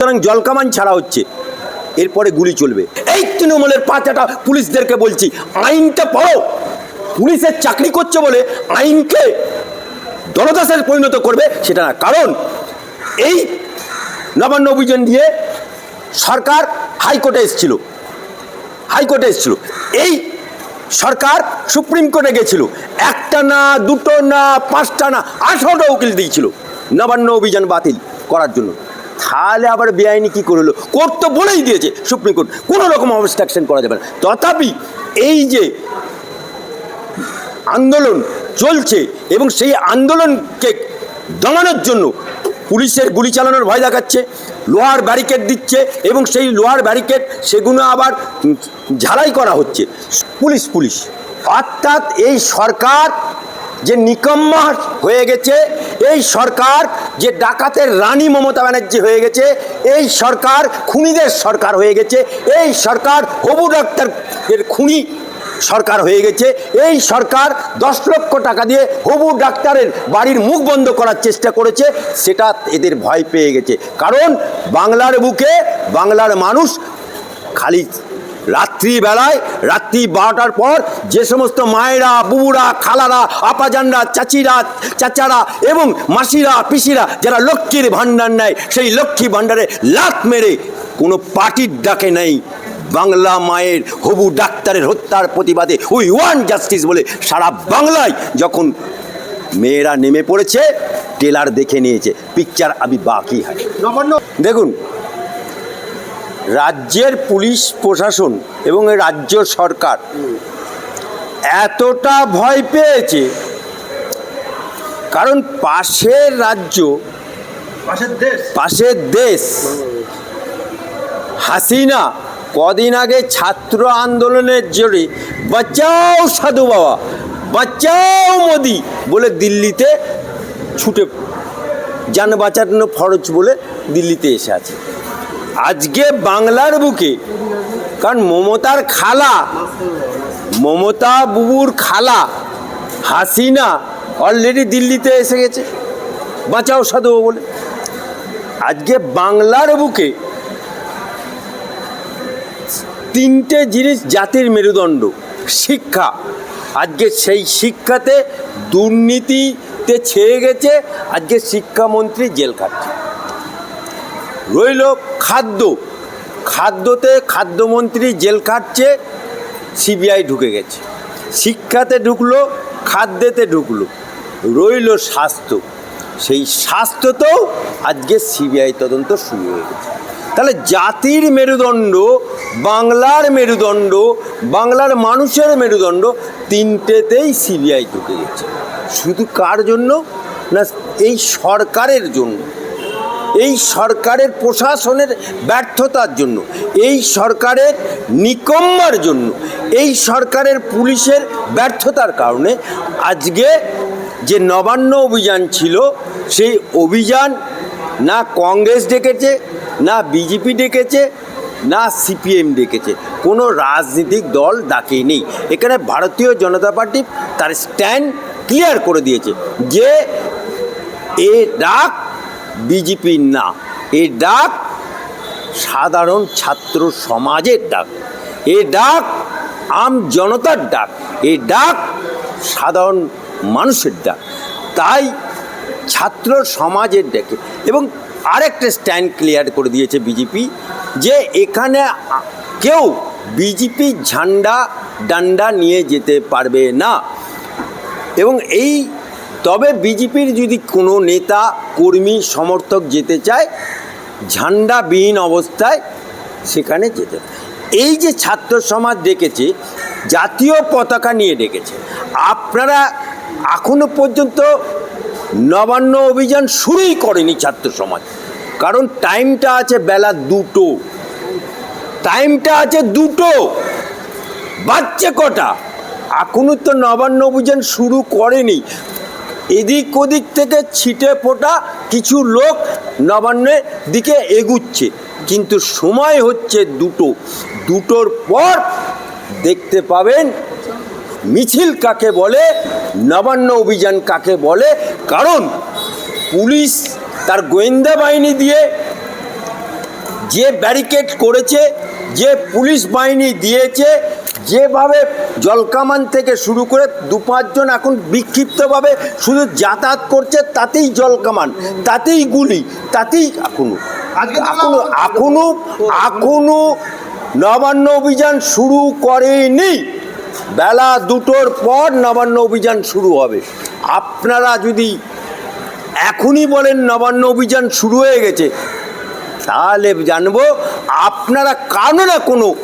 সুতরাং জলকামান ছাড়া হচ্ছে। এরপরে গুলি চলবে। এই তৃণমূলের পাঁচাটা পুলিশদেরকে বলছি, আইনটা পড়ো পুলিশের চাকরি করছে বলে আইনকে দলদাসের পরিণত করবে, সেটা না। কারণ এই নবান্ন অভিযান দিয়ে সরকার হাইকোর্টে এসেছিল। হাইকোর্টে এসেছিল। এই সরকার সুপ্রিম কোর্টে গেছিল। একটা না, দুটো না, পাঁচটা না, আঠারোটা উকিল দিয়েছিল। নবান্ন অভিযান বাতিল করার জন্য। তাহলে আবার বেআইনি কী করল? কোর্ট তো বলেই দিয়েছে সুপ্রিম কোর্ট, কোনো রকম অবস্ট্রাকশন করা যাবে না। তথাপি এই যে আন্দোলন চলছে এবং সেই আন্দোলনকে দমানোর জন্য পুলিশের গুলি চালানোর ভয় দেখাচ্ছে, লোহার ব্যারিকেড দিচ্ছে এবং সেই লোহার ব্যারিকেড সেগুলো আবার ঝালাই করা হচ্ছে। Police police. অর্থাৎ এই সরকার যে নিকম্মা হয়ে গেছে, এই সরকার যে ডাকাতের রানী মমতা ব্যানার্জি হয়ে গেছে, এই সরকার খুনিদের সরকার হয়ে গেছে, এই সরকার হবু ডাক্তারের খুনি সরকার হয়ে গেছে, এই সরকার দশ লক্ষ টাকা দিয়ে হবু ডাক্তারের বাড়ির মুখ বন্ধ করার চেষ্টা করেছে, সেটা এদের ভয় পেয়ে গেছে। কারণ বাংলার বুকে বাংলার মানুষ খালি রাত্রিবেলায়, রাত্রি বারোটার পর যে সমস্ত মায়েরা, বুবুরা, খালারা, আপাজানরা, চাচিরা, চাচারা এবং মাসিরা, পিসিরা যারা লক্ষ্মীর ভাণ্ডার নেয়, সেই লক্ষ্মী ভাণ্ডারে লাত মেরে কোনো পার্টির ডাকে নেই। বাংলা মায়ের, হবু ডাক্তারের হত্যার প্রতিবাদে উই ওয়ান জাস্টিস বলে সারা বাংলায় যখন মেয়েরা নেমে পড়েছে, টেলার দেখে নিয়েছে। পিকচার আমি বাকি নবান্ন দেখুন রাজ্যের পুলিশ প্রশাসন এবং এই রাজ্য সরকার এতটা ভয় পেয়েছে। কারণ পাশের রাজ্য পাশের দেশ। পাশের দেশ। হাসিনা কদিন আগে ছাত্র আন্দোলনের জোরে বাঁচাও সাধু বাবা বাঁচাও মোদি বলে দিল্লিতে ছুটে যান বাঁচানো ফরজ বলে দিল্লিতে এসে আছে। আজকে বাংলার বুকে, কারণ মমতার খালা, মমতা বুবুর খালা, হাসিনা অলরেডি দিল্লিতে এসে গেছে। বাঁচাও সাধু বলে। আজকে বাংলার বুকে তিনটে জিনিস জাতির মেরুদণ্ড, শিক্ষা। আজকে সেই শিক্ষাতে দুর্নীতিতে ছেয়ে গেছে, আজকে শিক্ষামন্ত্রী জেল খাটছে রইল খাদ্য। খাদ্যতে খাদ্যমন্ত্রী জেল খাটছে, সিবিআই ঢুকে গেছে। শিক্ষাতে ঢুকলো, খাদ্যেতে ঢুকলো। রইল স্বাস্থ্য। সেই স্বাস্থ্যতেও আজকে সিবিআই তদন্ত শুরু হয়ে গেছে। তাহলে জাতির মেরুদণ্ড, বাংলার মেরুদণ্ড, বাংলার মানুষের মেরুদণ্ড তিনটেতেই সিবিআই ঢুকে গেছে। শুধু কার জন্য না, এই সরকারের জন্য। এই সরকারের প্রশাসনের ব্যর্থতার জন্য, এই সরকারের নিকম্মার জন্য, এই সরকারের পুলিশের ব্যর্থতার কারণে আজকে যে নবান্ন অভিযান ছিল, সেই অভিযান না কংগ্রেস ডেকেছে, না বিজেপি ডেকেছে, না সিপিএম ডেকেছে। কোনো রাজনৈতিক দল ডাকেনি এখানে ভারতীয় জনতা পার্টি তার স্ট্যান্ড ক্লিয়ার করে দিয়েছে যে এ ডাক বিজেপির না। এ ডাক সাধারণ ছাত্র সমাজের ডাক। এ ডাক আম জনতার ডাক। এ ডাক সাধারণ মানুষের ডাক। তাই ছাত্র সমাজের ডাকে। এবং আরেকটা স্ট্যান্ড ক্লিয়ার করে দিয়েছে বিজেপি যে এখানে কেউ বিজেপি ঝান্ডা ডান্ডা নিয়ে যেতে পারবে না। এবং এই তবে বিজেপির যদি কোনো নেতা, কর্মী, সমর্থক যেতে চায়, ঝান্ডাবিহীন অবস্থায় সেখানে যেতে। এই যে ছাত্র সমাজ ডেকেছে, জাতীয় পতাকা নিয়ে ডেকেছে, আপনারা এখনও পর্যন্ত নবান্ন অভিযান শুরুই করেনি ছাত্র সমাজ। কারণ টাইমটা আছে বেলা দুটো। টাইমটা আছে দুটো। বাচ্চা কটা? এখনও তো নবান্ন অভিযান শুরু করেনি। এদিক ওদিক থেকে ছিটে ফোটা কিছু লোক নবান্নের দিকে এগুচ্ছে। কিন্তু সময় হচ্ছে দুটো। দুটোর পর দেখতে পাবেন মিছিল কাকে বলে, নবান্ন অভিযান কাকে বলে। কারণ পুলিশ তার গোয়েন্দা বাহিনী দিয়ে যে ব্যারিকেড করেছে, যে পুলিশ বাহিনী দিয়েছে যেভাবে জলকামান থেকে শুরু করে দু পাঁচজন এখন বিক্ষিপ্তভাবে শুধু যাতায়াত করছে তাতেই জলকামান তাতেই গুলি তাতেই এখনও এখনও এখনও এখনও নবান্ন অভিযান শুরু করেনি। বেলা দুটোর পর নবান্ন অভিযান শুরু হবে। আপনারা যদি এখনই বলেন নবান্ন অভিযান শুরু হয়ে গেছে তাহলে জানব আপনারা কারও না কোনো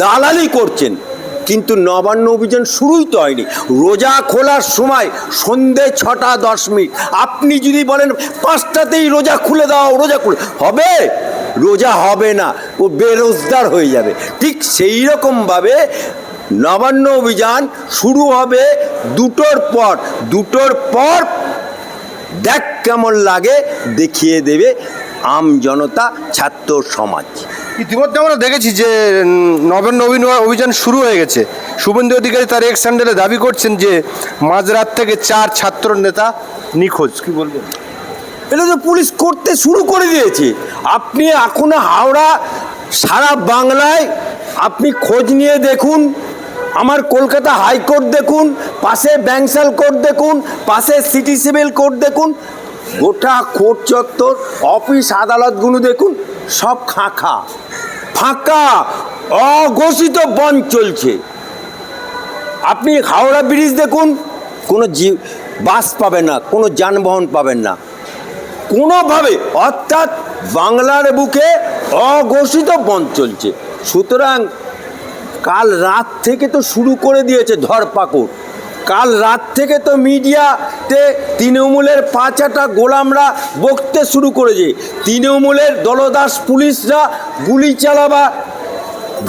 দালালি করছেন। কিন্তু নবান্ন অভিযান শুরুই তো হয়নি। রোজা খোলার সময় সন্ধে ছটা দশ মিনিট। আপনি যদি বলেন পাঁচটাতেই রোজা খুলে দাও, রোজা খুলে হবে? রোজা হবে না। ও বেরোজগার হয়ে যাবে। ঠিক সেই রকমভাবে নবান্ন অভিযান শুরু হবে দুটোর পর। দুটোর পর দেখ কেমন লাগে, দেখিয়ে দেবে আম জনতা, ছাত্র সমাজ। ইতিমধ্যে আমরা দেখেছি যে উম, নবান্ন অভিনয় অভিযান শুরু হয়ে গেছে। শুভেন্দু অধিকারী তার এক্স হ্যান্ডেলে দাবি করছেন যে মাঝরাত থেকে চার ছাত্র নেতা নিখোঁজ। কি বলবেন? এটা তো পুলিশ করতে শুরু করে দিয়েছে। আপনি এখনও হাওড়া সারা বাংলায় আপনি খোঁজ নিয়ে দেখুন আমার কলকাতা হাইকোর্ট দেখুন পাশে ব্যাংসাল কোর্ট দেখুন পাশে সিটি সিভিল কোর্ট দেখুন গোটা কোর্ট চত্বর অফিস আদালতগুলো দেখুন সব খাঁখা। ফাঁকা, অঘোষিত বন চলছে। আপনি হাওড়া ব্রিজ দেখুন, কোনো জি বাস পাবেন না, কোনো যানবাহন পাবেন না। কোনোভাবে, অর্থাৎ বাংলার বুকে অঘোষিত বন চলছে। সুতরাং কাল রাত থেকে তো শুরু করে দিয়েছে ধরপাকড়। কাল রাত থেকে তো মিডিয়াতে তৃণমূলের পাঁচাটা গোলামরা বকতে শুরু করেছে। তৃণমূলের দলদাস পুলিশরা গুলি চালাবা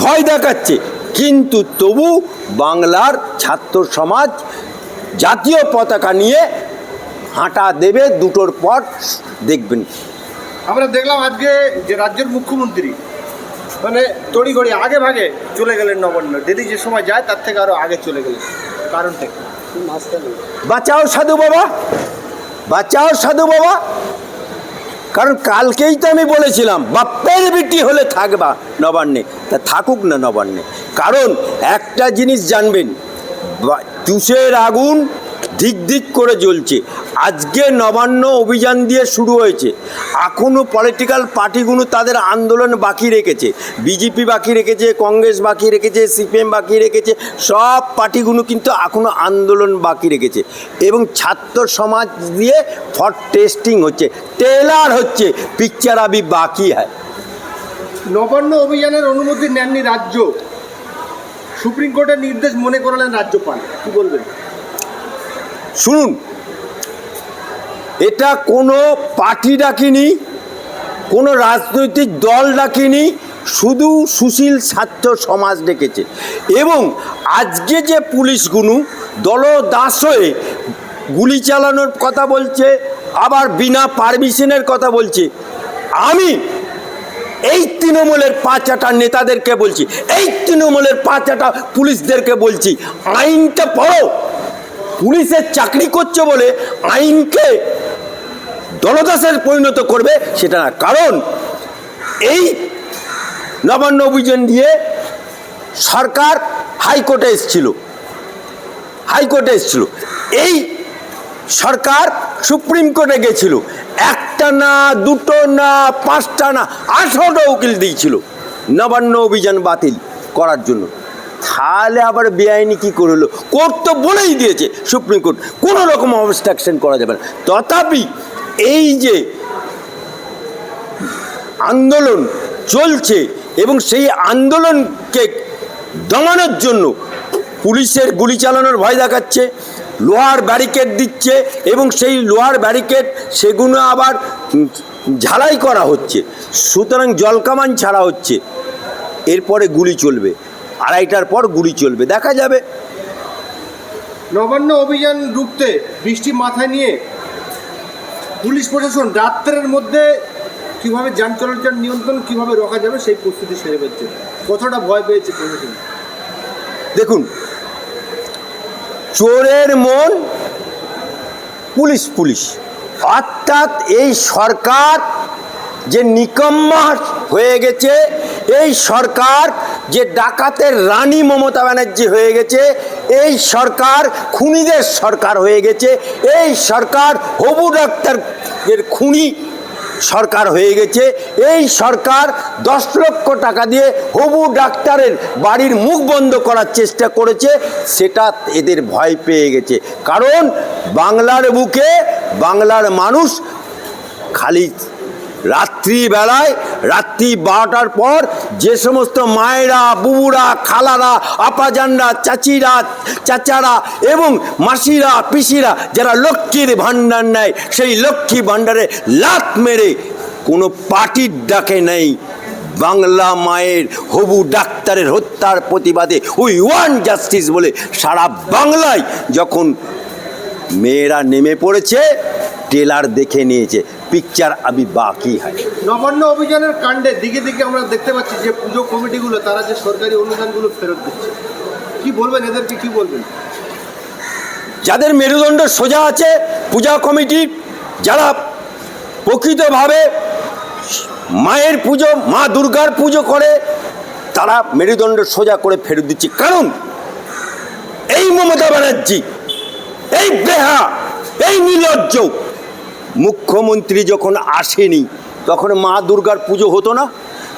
ভয় দেখাচ্ছে। কিন্তু তবু বাংলার ছাত্র সমাজ জাতীয় পতাকা নিয়ে হাঁটা দেবে দুটোর পর দেখবেন। আমরা দেখলাম আজকে যে রাজ্যের মুখ্যমন্ত্রী মানে তড়িঘড়ি আগে ভাগে চলে গেলেন নবান্ন। দিদি যে সময় যায়, তার থেকে আরও আগে চলে গেলেন। বাঁচাও সাধু বাবা, বাঁচাও সাধু বাবা। কারণ কালকেই তো আমি বলেছিলাম বাপ্পের বিটি হলে থাকবা নবান্নে। তা থাকুক না নবান্নে। কারণ একটা জিনিস জানবেন চুষের আগুন দিক দিক করে জ্বলছে। আজকে নবান্ন অভিযান দিয়ে শুরু হয়েছে। এখনও পলিটিক্যাল পার্টিগুলো তাদের আন্দোলন বাকি রেখেছে। বিজেপি বাকি রেখেছে কংগ্রেস বাকি রেখেছে সিপিএম বাকি রেখেছে, সব পার্টিগুলো কিন্তু এখনও আন্দোলন বাকি রেখেছে। এবং ছাত্র সমাজ দিয়ে ফর টেস্টিং হচ্ছে টেলার হচ্ছে পিকচার আবি বাকি হয় নবান্ন অভিযানের অনুমতি নেননি রাজ্য। সুপ্রিম কোর্টের নির্দেশ মনে করালেন রাজ্যপাল। কি বলবেন? শুনুন, এটা কোনো পার্টি ডাকিনি, কোনো রাজনৈতিক দল ডাকিনি, শুধু সুশীল ছাত্র সমাজ ডেকেছে। এবং আজকে যে পুলিশগুলো দলদাস হয়ে গুলি চালানোর কথা বলছে, আবার বিনা পারমিশনের কথা বলছে, আমি এই তৃণমূলের পাঁচাটা নেতাদেরকে বলছি, এই তৃণমূলের পাঁচাটা পুলিশদেরকে বলছি, আইনটা পড়ো। পুলিশের চাকরি করছে বলে আইনকে দলদাসের পরিণত করবে সেটা না। কারণ এই নবান্ন অভিযান দিয়ে সরকার হাইকোর্টে এসেছিল। হাইকোর্টে এসেছিল। এই সরকার সুপ্রিম কোর্টে গেছিল। একটা না, দুটো না, পাঁচটা না, আঠারোটা উকিল দিয়েছিল। নবান্ন অভিযান বাতিল করার জন্য। তাহলে আবার বেআইনি কী করল? কোর্ট তো বলেই দিয়েছে সুপ্রিম কোর্ট, কোনো রকম অবস্ট্রাকশন করা যাবে না। তথাপি এই যে আন্দোলন চলছে এবং সেই আন্দোলনকে দমানোর জন্য পুলিশের গুলি চালানোর ভয় দেখাচ্ছে, লোহার ব্যারিকেড দিচ্ছে এবং সেই লোহার ব্যারিকেড সেগুলো আবার ঝালাই করা হচ্ছে। সুতরাং জলকামান ছাড়া হচ্ছে। এরপরে গুলি চলবে। আড়াইটার পর গুলি চলবে দেখা যাবে। নবান্ন অভিযান রুখতে বৃষ্টি মাথায় নিয়ে পুলিশ প্রশাসন রাত্রের মধ্যে কীভাবে যান চলাচল নিয়ন্ত্রণ কীভাবে রোকা যাবে সেই প্রস্তুতি সেরে ফেলছে। কতটা ভয় পেয়েছে প্রশাসন। দেখুন চোরের মন পুলিশ পুলিশ অর্থাৎ এই সরকার যে নিকম্মা হয়ে গেছে এই সরকার যে ডাকাতের রানী মমতা ব্যানার্জি হয়ে গেছে, এই সরকার খুনিদের সরকার হয়ে গেছে, এই সরকার হবু ডাক্তারের খুনি সরকার হয়ে গেছে, এই সরকার দশ লক্ষ টাকা দিয়ে হবু ডাক্তারের বাড়ির মুখ বন্ধ করার চেষ্টা করেছে, সেটা এদের ভয় পেয়ে গেছে। কারণ বাংলার বুকে বাংলার মানুষ খালি রাত্রিবেলায়, রাত্রি বারোটার পর যে সমস্ত মায়েরা, বুবুরা, খালারা, আপাজানরা, চাচিরা, চাচারা এবং মাসিরা, পিসিরা যারা লক্ষ্মীর ভাণ্ডার নেয়, সেই লক্ষ্মী ভাণ্ডারে লাত মেরে কোনো পার্টির ডাকে নেই। বাংলা মায়ের, হবু ডাক্তারের হত্যার প্রতিবাদে উই ওয়ান জাস্টিস বলে সারা বাংলায় যখন মেয়েরা নেমে পড়েছে টেলার দেখে নিয়েছে। পিকচার আবি বাকি হয়। নবান্ন অভিযানের কাণ্ডে দিকে দিকে আমরা দেখতে পাচ্ছি যে পুজো কমিটিগুলো তারা যে সরকারি অনুদানগুলো ফেরত দিচ্ছে। কি বলবেন এদেরকে কি বলবেন? যাদের মেরুদণ্ড সোজা আছে পূজা কমিটি যারা প্রকৃতভাবে মায়ের পুজো মা দুর্গার পুজো করে তারা মেরুদণ্ড সোজা করে ফেরত দিচ্ছে। কারণ এই মমতা ব্যানার্জি এই বেহা এই নির্লজ্জ মুখ্যমন্ত্রী যখন আসেনি, তখন মা দুর্গার পুজো হতো না?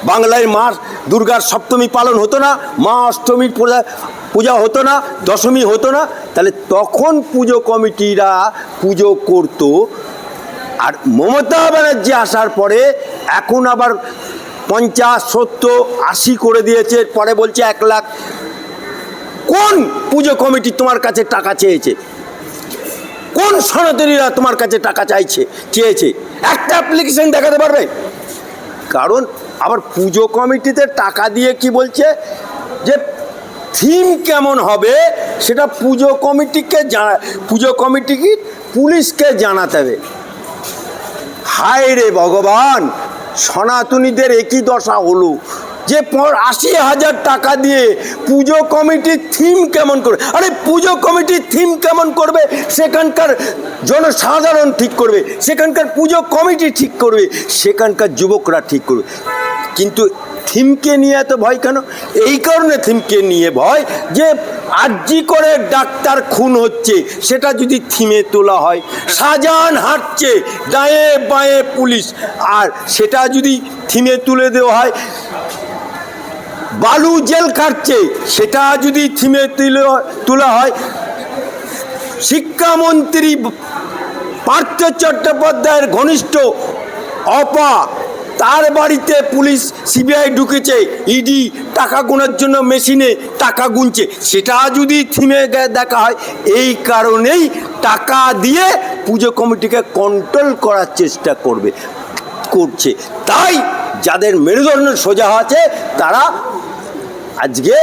বাংলায় মা দুর্গার সপ্তমী পালন হতো না, মা অষ্টমীর পূজা পূজা হতো না, দশমী হতো না। তাহলে তখন পুজো কমিটিরা পুজো করতো। আর মমতা ব্যানার্জি আসার পরে এখন আবার পঞ্চাশ, সত্তর, আশি করে দিয়েছে, পরে বলছে এক লাখ। কোন পুজো কমিটি তোমার কাছে টাকা চেয়েছে? কোন সনাতনীরা তোমার কাছে টাকা চাইছে, চেয়েছে? একটা অ্যাপ্লিকেশন দেখাতে পারবে? কারণ আবার পুজো কমিটিতে টাকা দিয়ে কি বলছে? যে থিম কেমন হবে, সেটা পুজো কমিটিকে জানা পুজো কমিটিকে পুলিশকে জানাতে হবে। হায় রে ভগবান, সনাতনীদের একই দশা হলো। যে পর- আশি হাজার টাকা দিয়ে পুজো কমিটির থিম কেমন করবে আরে পুজো কমিটির থিম কেমন করবে, সেখানকার জনসাধারণ ঠিক করবে, সেখানকার পুজো কমিটি ঠিক করবে, সেখানকার যুবকরা ঠিক করবে। কিন্তু থিমকে নিয়ে এত ভয় কেন? এই কারণে থিমকে নিয়ে ভয় যে আর্জি করে ডাক্তার খুন হচ্ছে, সেটা যদি থিমে তোলা হয়, সাজান হাঁটছে ডায়ে বাঁয়ে পুলিশ, আর সেটা যদি থিমে তুলে দেওয়া হয় বালু জেল কাটছে সেটা যদি থিমে তুলে তোলা হয়। শিক্ষামন্ত্রী পার্থ চট্টোপাধ্যায়ের ঘনিষ্ঠ অপা, তার বাড়িতে পুলিশ সিবিআই ঢুকেছে। ইডি টাকা গোনার জন্য মেশিনে টাকা গুনছে। সেটা যদি থিমে দেখা হয়, এই কারণেই টাকা দিয়ে পুজো কমিটিকে কন্ট্রোল করার চেষ্টা করবে করছে। তাই যাদের মেরুদণ্ড সোজা আছে, তারা আজকে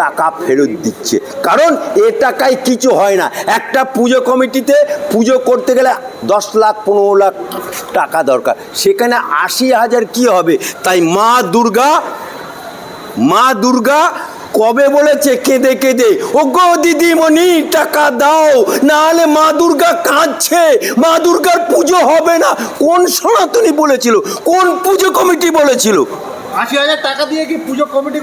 টাকা ফেরত দিচ্ছে। কারণ এ টাকায় কিছু হয় না। একটা পুজো কমিটিতে পুজো করতে গেলে দশ লাখ, পনেরো লাখ টাকা দরকার। সেখানে আশি হাজার কি হবে? তাই মা দুর্গা মা দুর্গা কবে বলেছে, কেঁদে কেঁদে ও গো দিদিমণি, টাকা দাও, নাহলে মা দুর্গা কাঁদছে, মা দুর্গার পুজো হবে না। কোন সনাতনী বলেছিল? কোন পুজো কমিটি বলেছিল? আশি হাজার টাকা দিয়ে কি পুজো কমিটি